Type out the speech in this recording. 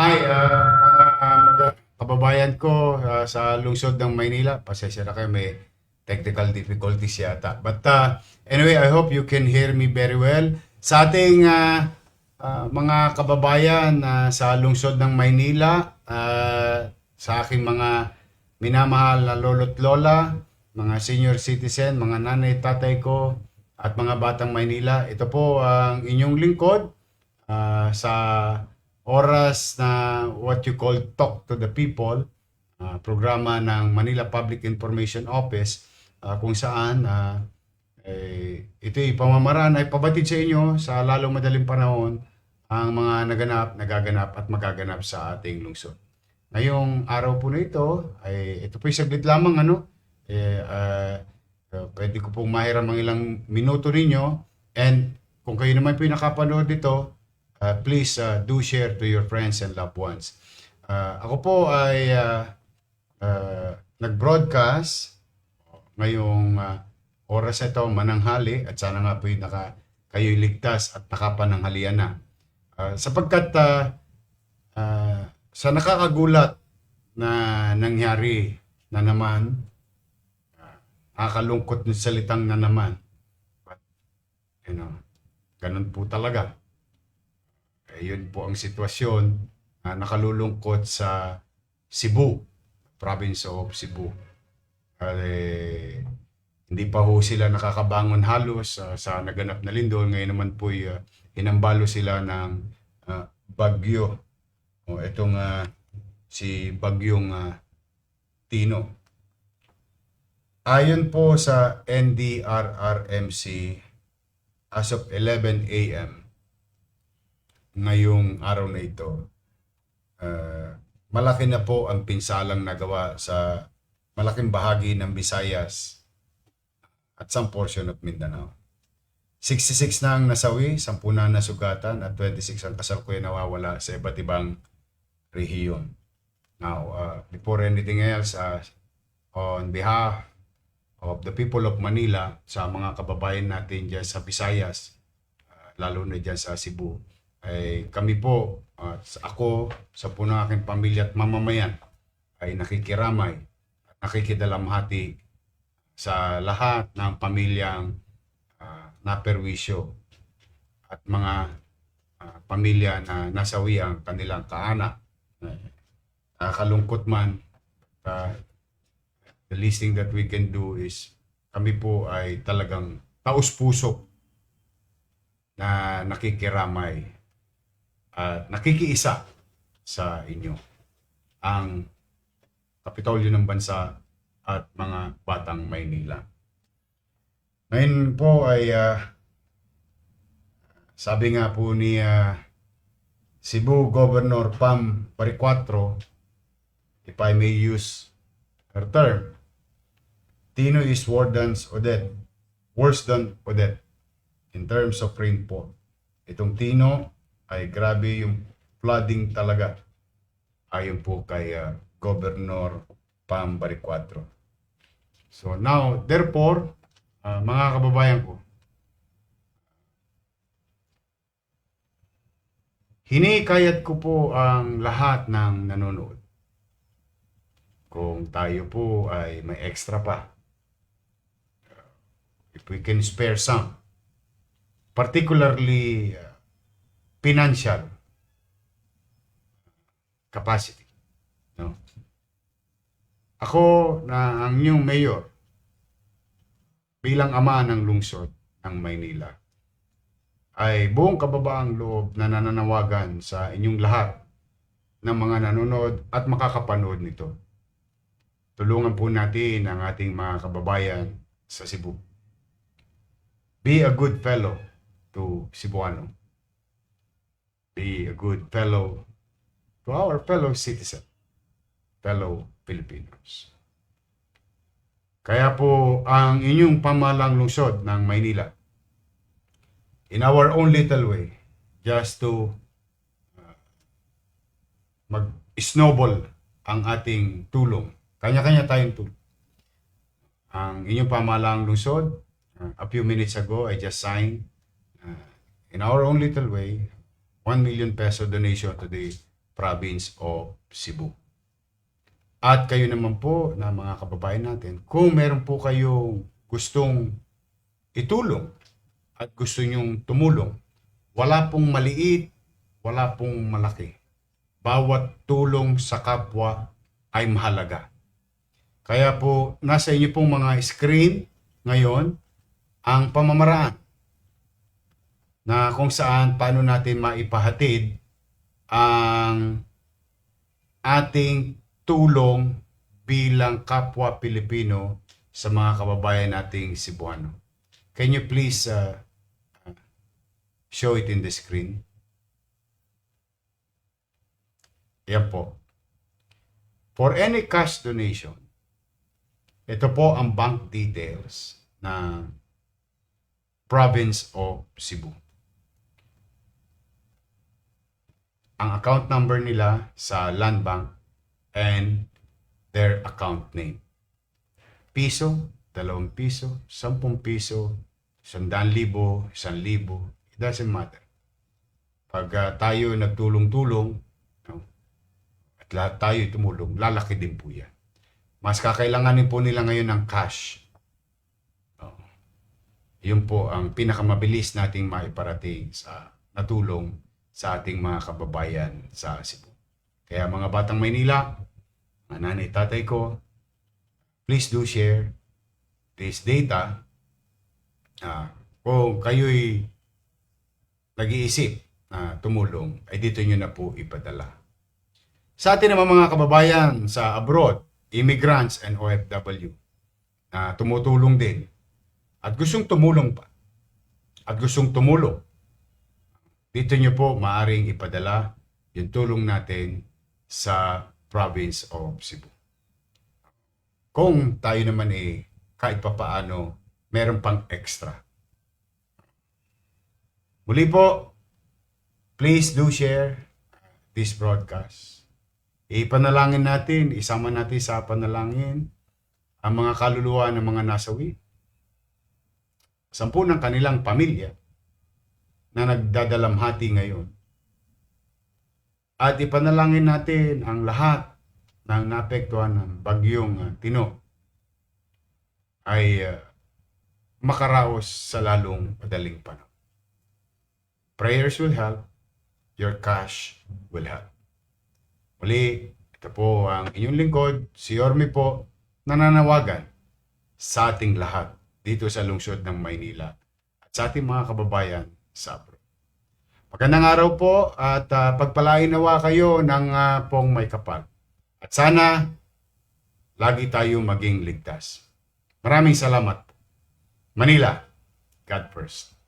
Hi, uh, mga mga kababayan ko uh, sa lungsod ng Maynila. Pasensya na kayo, may technical difficulties yata. But uh, anyway, I hope you can hear me very well. Sa ating uh, uh, mga kababayan uh, sa lungsod ng Maynila, uh, sa aking mga minamahal na lolo't lola, mga senior citizen, mga nanay, tatay ko, at mga batang Maynila, ito po ang inyong lingkod uh, sa oras na what you call Talk to the People, uh, programa ng Manila Public Information Office uh, kung saan uh, eh, ito'y pamamaraan ay pabatid sa inyo sa lalong madaling panahon ang mga naganap, nagaganap at magaganap sa ating lungsod. Ngayong araw po na ito, ay ito po saglit lamang ano, eh, uh, pwede ko pong mahiram ang ilang minuto ninyo and kung kayo naman po nakapanood dito, uh, please uh, do share to your friends and loved ones. Uh, ako po ay uh, uh, nag-broadcast ngayong uh, oras ito mananghali at sana nga po yung naka, kayo'y ligtas at nakapananghalian na. Uh, sapagkat uh, uh, sa nakakagulat na nangyari na naman, uh, nakakalungkot na salitang na naman. But, you know, ganun po talaga. Yun po ang sitwasyon na nakalulungkot sa Cebu, province of Cebu. Eh, hindi pa ho sila nakakabangon halos ah, sa naganap na lindol. Ngayon naman po uh, hinambalo sila ng ah, bagyo. O itong ah, si bagyong ah, Tino. Ayon po sa NDRRMC, as of 11 a.m., ngayong araw na ito, ah, malaki na po ang pinsalang nagawa sa malaking bahagi ng Visayas at some portion of Mindanao. 66 na ang nasawi, 10 na nasugatan at 26 ang kasalukuyan nawawala sa iba't ibang rehiyon. Now, uh, before anything else, uh, on behalf of the people of Manila, sa mga kababayan natin dyan sa Visayas, uh, lalo na dyan sa Cebu, ay kami po, at ako, sa puno ng aking pamilya at mamamayan, ay nakikiramay at nakikidalamhati sa lahat ng pamilyang uh, naperwisyo at mga uh, pamilya na nasawi ang kanilang kaanak. Nakakalungkot man, uh, the least thing that we can do is kami po ay talagang taus-puso na nakikiramay at nakikiisa sa inyo ang Kapitolyo ng Bansa at mga batang Maynila. Ngayon po ay ah, sabi nga po ni ah, Cebu Governor Pam Paricuatro, if I may use her term, Tino is worse than Odette, worse than Odette in terms of rainfall. Itong Tino ay grabe yung flooding talaga ayon po kay ah, Governor Pam Baricuatro. So now, therefore, ah, mga kababayan ko, hinikayat ko po ang lahat ng nanonood. Kung tayo po ay may extra pa, if we can spare some, particularly uh, financial capacity. No? Ako na ang inyong mayor bilang ama ng lungsod ng Maynila ay buong kababaang loob na nananawagan sa inyong lahat ng mga nanonood at makakapanood nito. Tulungan po natin ang ating mga kababayan sa Cebu. Be a good fellow to Cebuano. Be a good fellow to our fellow citizen, fellow Filipinos. Kaya po ang inyong pamalang lungsod ng Maynila, in our own little way, just to uh, mag-snowball ang ating tulong. Kanya-kanya tayong tulong. Ang inyong pamalang lungsod, uh, a few minutes ago, I just signed, uh, in our own little way, 1 million peso donation to the province of Cebu. At kayo naman po na mga kababayan natin, kung meron po kayong gustong itulong at gusto nyong tumulong, wala pong maliit, wala pong malaki. Bawat tulong sa kapwa ay mahalaga. Kaya po, nasa inyo pong mga screen ngayon ang pamamaraan na kung saan paano natin maipahatid ang ating tulong bilang kapwa Pilipino sa mga kababayan nating Cebuano. Can you please uh, show it in the screen? Yan po. For any cash donation, ito po ang bank details na province of Cebu. Ang account number nila sa Land Bank and their account name. Piso, dalawang piso, sampung piso, sandaan libo, isang libo, it doesn't matter. Pag ah, tayo nagtulong-tulong, no, at lahat tayo tumulong, lalaki din po yan. Mas kakailanganin po nila ngayon ng cash. Oh. Yun po ang pinakamabilis nating maiparating sa natulong sa ating mga kababayan sa Cebu. Kaya mga batang Maynila, mga nanay tatay ko, please do share this data. Ah, kung kayo'y nag-iisip na tumulong, ay dito nyo na po ipadala. Sa atin naman mga kababayan sa abroad, immigrants and OFW, na tumutulong din at gustong tumulong pa at gustong tumulong, dito nyo po maaring ipadala yung tulong natin sa province of Cebu. Kung tayo naman eh, kahit papaano, meron pang extra. Muli po, please do share this broadcast. Ipanalangin natin, isama natin sa panalangin ang mga kaluluwa ng mga nasawi. Sampu ng kanilang pamilya na nagdadalamhati ngayon. At ipanalangin natin ang lahat ng naapektuhan ng bagyong uh, Tino ay uh, makaraos sa lalong madaling panahon. Prayers will help, your cash will help. Muli, ito po ang inyong lingkod, si Yorme po, nananawagan sa ating lahat dito sa lungsod ng Maynila at sa ating mga kababayan sa abroad. Magandang araw po at uh, pagpalain nawa kayo ng uh, pong may kapal. At sana lagi tayo maging ligtas. Maraming salamat. Manila, God first.